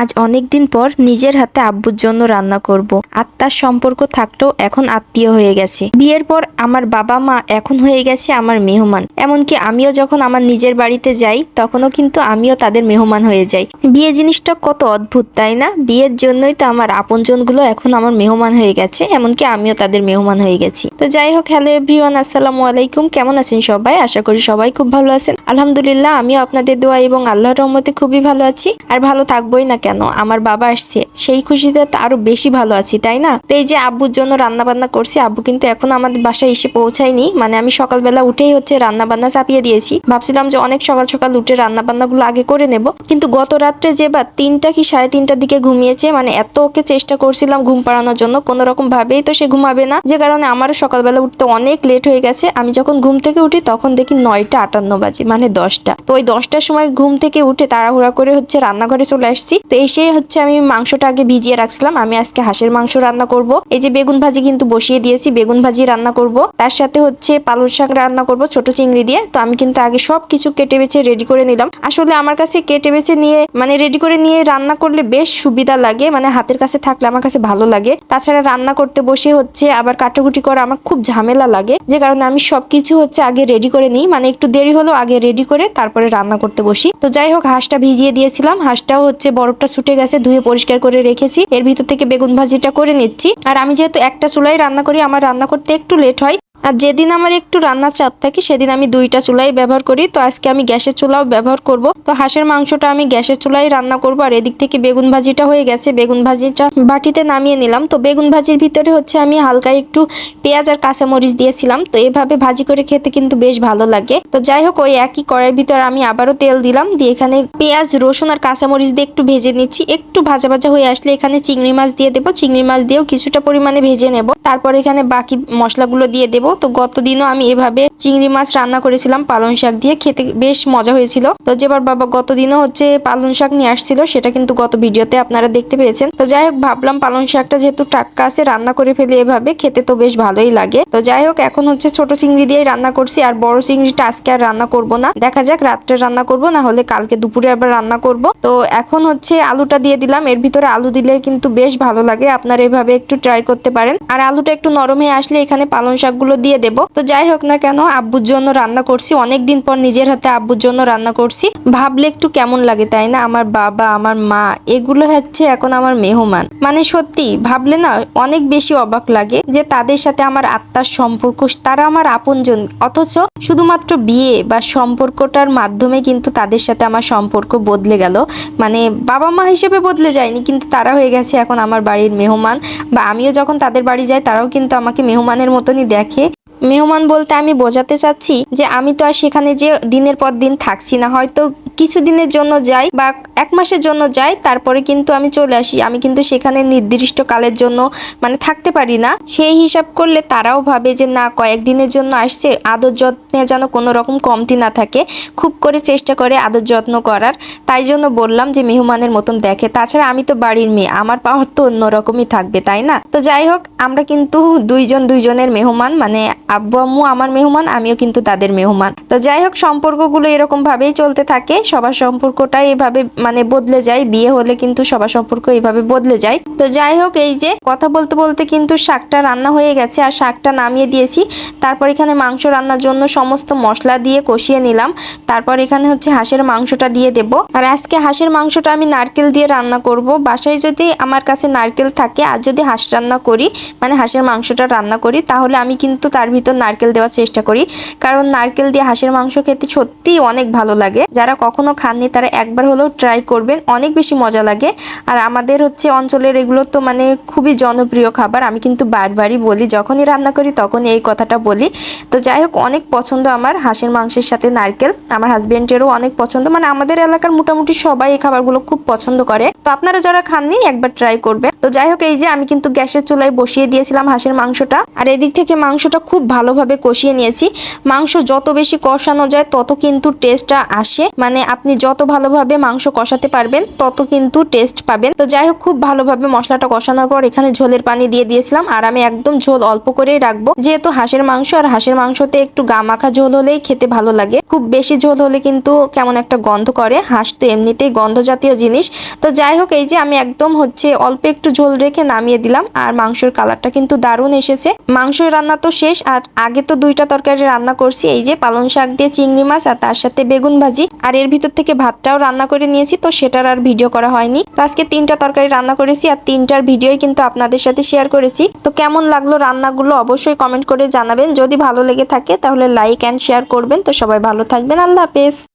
আজ অনেক দিন পর নিজের হাতে আব্বুর জন্য রান্না করব। আত্মার সম্পর্ক থাকলেও এখন আত্মীয় হয়ে গেছে। বিয়ের পর আমার বাবা মা এখন হয়ে গেছে আমার মেহমান। এমনকি আমিও যখন আমার নিজের বাড়িতে যাই, তখনও কিন্তু আমিও তাদের মেহমান হয়ে যাই। বিয়ে জিনিসটা কত অদ্ভুত, তাই না? বিয়ের জন্যই তো আমার আপনজনগুলো এখন আমার মেহমান হয়ে গেছে, এমনকি আমিও তাদের মেহমান হয়ে গেছি। তো যাই হোক হ্যালো এভরিওয়ান আসসালামু আলাইকুম। কেমন আছেন সবাই? আশা করি সবাই খুব ভালো আছেন। আলহামদুলিল্লাহ, আমিও আপনাদের দোয়া এবং আল্লাহর রহমতে খুবই ভালো আছি। আর ভালো থাকবোই না কেন? আমার বাবা আসছে। সেই খুশিতে তো আরও বেশি ভালো আছি, তাই না? তো এই যে আব্বুর জন্য রান্না বান্না করছি, আব্বু কিন্তু এখন আমাদের বাসায় এসে পৌঁছায়নি। মানে আমি সকালবেলা উঠেই হচ্ছে রান্না বান্না চাপিয়ে দিয়েছি। ভাবছিলাম যে অনেক সকাল সকাল উঠে রান্না বান্নাগুলো আগে করে নেব। কিন্তু গত রাত্রে যে বা তিনটা কি সাড়ে তিনটার দিকে ঘুমিয়েছে মানে এত ওকে চেষ্টা করছিলাম ঘুম পাড়ানোর জন্য, কোনো রকম ভাবেই তো সে ঘুমাবে না। যে কারণে আমারও সকালবেলা উঠতে অনেক লেট হয়ে গেছে। আমি যখন ঘুম থেকে উঠি, তখন দেখি নয়টা আটান্ন বাজে মানে দশটা। তো ওই দশটার সময় ঘুম থেকে উঠে তাড়াহুড়া করে হচ্ছে রান্নাঘরে চলে আসছি। তো এসে হচ্ছে আমি মাংসটা আগে ভিজিয়ে রাখছিলাম। আমি আজকে হাঁসের মাংস রান্না করব। এই যে বেগুন ভাজি কিন্তু বসিয়ে দিয়েছি, বেগুন ভাজি রান্না করব। তার সাথে হচ্ছে পালং শাক রান্না করব ছোট চিংড়ি দিয়ে। তো আমি কিন্তু আগে সব কিছু কেটে বেছে রেডি করে নিলাম। আসলে আমার কাছে কেটে বেছে নিয়ে মানে রেডি করে নিয়ে রান্না করলে বেশ সুবিধা লাগে। মানে হাতের কাছে থাকলে আমার কাছে ভালো লাগে। তাছাড়া রান্না করতে বসে হচ্ছে আবার কাটাকুটি করা আমার খুব ঝামেলা লাগে। যে কারণে আমি সবকিছু হচ্ছে আগে রেডি করে নিই। মানে একটু দেরি হলো আগে রেডি করে তারপরে রান্না করতে বসি। তো যাই হোক, হাঁসটা ভিজিয়ে দিয়েছিলাম। হাঁসটাও হচ্ছে বরফটা ছুটে গেছে ধুয়ে পরিষ্কার করে রেখেছি। এর ভিতর থেকে বেগুন ভাজিটা করে নিচ্ছি। আর আমি যেহেতু একটা চুলাই রান্না করি, আমার রান্না করতে একটু লেট হয়। আর যেদিন আমার একটু রান্না চাপ থাকে, সেদিন আমি দুইটা চুলাই ব্যবহার করি। তো আজকে আমি গ্যাসের চুলাও ব্যবহার করব। তো হাঁসের মাংসটা আমি গ্যাসের চুলাই রান্না করব। আর এদিক থেকে বেগুন ভাজিটা হয়ে গেছে। বেগুন ভাজিটা বাটিতে নামিয়ে নিলাম। তো বেগুন ভাজির ভিতরে হচ্ছে আমি হালকা একটু পেঁয়াজ আর কাঁচামরিচ দিয়েছিলাম। তো এভাবে ভাজি করে খেতে কিন্তু বেশ ভালো লাগে। তো যাই হোক, ওই একই কড়াইয়ের ভিতরে আমি আবারও তেল দিলাম। দিয়ে এখানে পেঁয়াজ, রসুন আর কাঁচামরিচ দিয়ে একটু ভেজে নিচ্ছি। একটু ভাজা ভাজা হয়ে আসলে এখানে চিংড়ি মাছ দিয়ে দেবো। চিংড়ি মাছ দিয়েও কিছুটা পরিমাণে ভেজে নেব। তারপর এখানে বাকি মশলাগুলো দিয়ে দেবো। তো গতদিনও আমি এভাবে চিংড়ি মাছ রান্না করেছিলাম, পালং শাক দিয়ে। খেতে বেশ মজা হয়েছিল। তো যেবার বাবা গতদিনও হচ্ছে পালং শাক নিয়ে আসছিল, সেটা কিন্তু গত ভিডিওতে আপনারা দেখতে পেয়েছেন। তো যাই হোক, ভাবলাম পালং শাকটা যেহেতু টাটকা আছে, রান্না করে ফেলে এভাবে, খেতে তো বেশ ভালোই লাগে। তো যাই হোক, এখন হচ্ছে ছোট চিংড়ি দিয়ে রান্না করছি, আর বড় চিংড়িটা আজকে আর রান্না করব না। দেখা যাক, রাত্রে রান্না করব, না হলে কালকে দুপুরে আবার রান্না করব। তো এখন হচ্ছে আলুটা দিয়ে দিলাম। এর ভিতরে আলু দিলে কিন্তু বেশ ভালো লাগে, আপনারা এভাবে একটু ট্রাই করতে পারেন। আর আলুটা একটু নরম হয়ে আসলে এখানে পালং শাকগুলো দিয়ে দেবো। তো যাই হোক না কেন, আব্বুর জন্য রান্না করছি। অনেক দিন পর নিজের হাতে আব্বুর জন্য রান্না করছি। ভাবলে একটু কেমন লাগে, তাই না? আমার বাবা, আমার মা, এগুলো হচ্ছে এখন আমার মেহমান। মানে সত্যি, ভাবলে না অনেক বেশি অবাক লাগে যে তাদের সাথে আমার আত্মার সম্পর্ক, তারা আমার আপনজন। অথচ শুধুমাত্র বিয়ে বা সম্পর্কটার মাধ্যমে কিন্তু তাদের সাথে আমার সম্পর্ক বদলে গেল। মানে বাবা মা হিসেবে বদলে যায়নি, কিন্তু তারা হয়ে গেছে এখন আমার বাড়ির মেহমান। বা আমিও যখন তাদের বাড়ি যাই, তারাও কিন্তু আমাকে মেহমানের মতনই দেখে। মেহমান বলতে আমি বোঝাতে চাচ্ছি যে আমি তো আর সেখানে যে দিনের পর দিন থাকছি না, হয়তো কিছু দিনের জন্য যাই বা এক মাসের জন্য যাই, তারপরে কিন্তু আমি চলে আসি। আমি কিন্তু সেখানে নির্দিষ্ট কালের জন্য মানে থাকতে পারি না। সেই হিসাব করলে তারাও ভাবে যে না কয়েকদিনের জন্য আসছে, আদর যত্নে যেন কোনো রকম কমতি না থাকে। খুব করে চেষ্টা করে আদর যত্ন করার। তাই জন্য বললাম যে মেহমানের মতন দেখে। তাছাড়া আমি তো বাড়ির মেয়ে, আমার পাওয়ার তো অন্যরকমই থাকবে, তাই না? তো যাই হোক, আমরা কিন্তু দুইজন দুইজনের মেহমান মানে আব্বু, আম্মু আমার মেহমান, আমিও কিন্তু তাদের মেহমান। তো যাই হোক, সম্পর্কগুলো এরকম ভাবেই চলতে থাকে। সবার সম্পর্কটাই এভাবে মানে বদলে যায়। বিয়ে হলে কিন্তু সবার সম্পর্ক এইভাবে বদলে যায়। তো যাই হোক, এই যে কথা বলতে বলতে কিন্তু শাকটা রান্না হয়ে গেছে আর শাকটা নামিয়ে দিয়েছি। তারপর এখানে মাংস রান্নার জন্য সমস্ত মশলা দিয়ে কষিয়ে নিলাম। তারপর এখানে হচ্ছে হাঁসের মাংসটা দিয়ে দেব। আর আজকে হাঁসের মাংসটা আমি নারকেল দিয়ে রান্না করব। বাসায় যদি আমার কাছে নারকেল থাকে, আর যদি হাঁস রান্না করি মানে হাঁসের মাংসটা রান্না করি, তাহলে আমি কিন্তু তার ভিতর নারকেল দেওয়ার চেষ্টা করি। কারণ নারকেল দিয়ে হাঁসের মাংস খেতে সত্যিই অনেক ভালো লাগে। যারা কখনো খাননি, তারা একবার হলেও ট্রাই করবেন। অনেক বেশি মজা লাগে। আর আমাদের হচ্ছে অঞ্চলের এগুলো তো মানে খুবই জনপ্রিয় খাবার। আমি কিন্তু বারবারই বলি, যখনই রান্না করি তখনই এই কথাটা বলি। তো যাই হোক, অনেক পছন্দ আমার হাঁসের মাংসের সাথে নারকেল। আমার হাজবেন্ডেরও অনেক পছন্দ। মানে আমাদের এলাকার মোটামুটি সবাই এই খাবারগুলো খুব পছন্দ করে। তো আপনারা যারা খাননি, একবার ট্রাই করবেন। তো যাই হোক, এই যে আমি কিন্তু গ্যাসের চুলায় বসিয়ে দিয়েছিলাম হাঁসের মাংসটা। আর এদিক থেকে মাংসটা খুব ভালোভাবে কষিয়ে নিয়েছি। মাংস যত বেশি কষানো যায়, তত কিন্তু টেস্টটা আসে। মানে আপনি যত ভালোভাবে মাংস কষাতে পারবেন, তত কিন্তু টেস্ট পাবেন। তো যাই হোক, খুব ভালোভাবে মশলাটা কষানোর পর এখানে ঝোলের পানি দিয়ে দিয়েছিলাম। আর আমি একদম ঝোল অল্প করেই রাখব। যেহেতু হাঁসের মাংস, আর হাঁসের মাংসতে একটু গা মাখা ঝোল হলেই খেতে ভালো লাগে। খুব বেশি ঝোল হলে কিন্তু কেমন একটা গন্ধ করে। হাঁস তো এমনিতেই গন্ধ জাতীয় জিনিস। তো যাই হোক, এই যে আমি একদম হচ্ছে অল্প একটু ঝোল রেখে নামিয়ে দিলাম। আর মাংসের কালারটা কিন্তু দারুণ এসেছে। মাংসের রান্না তো শেষ আর আগে তো দুইটা তরকারি রান্না করছি, এই যে পালং শাক দিয়ে চিংড়ি মাছ আর তার সাথে বেগুন ভাজি। আর এর ভিতর থেকে ভাতটাও রান্না করে নিয়েছি, তো সেটার আর ভিডিও করা হয়নি। তো আজকে তিনটা তরকারি রান্না করেছি আর তিনটার ভিডিও কিন্তু আপনাদের সাথে শেয়ার করেছি। তো কেমন লাগল রান্নাগুলো অবশ্যই কমেন্ট করে জানাবেন। যদি ভালো লেগে থাকে তাহলে লাইক অ্যান্ড শেয়ার করবেন। তো সবাই ভালো থাকবেন। আল্লাহ হাফেজ।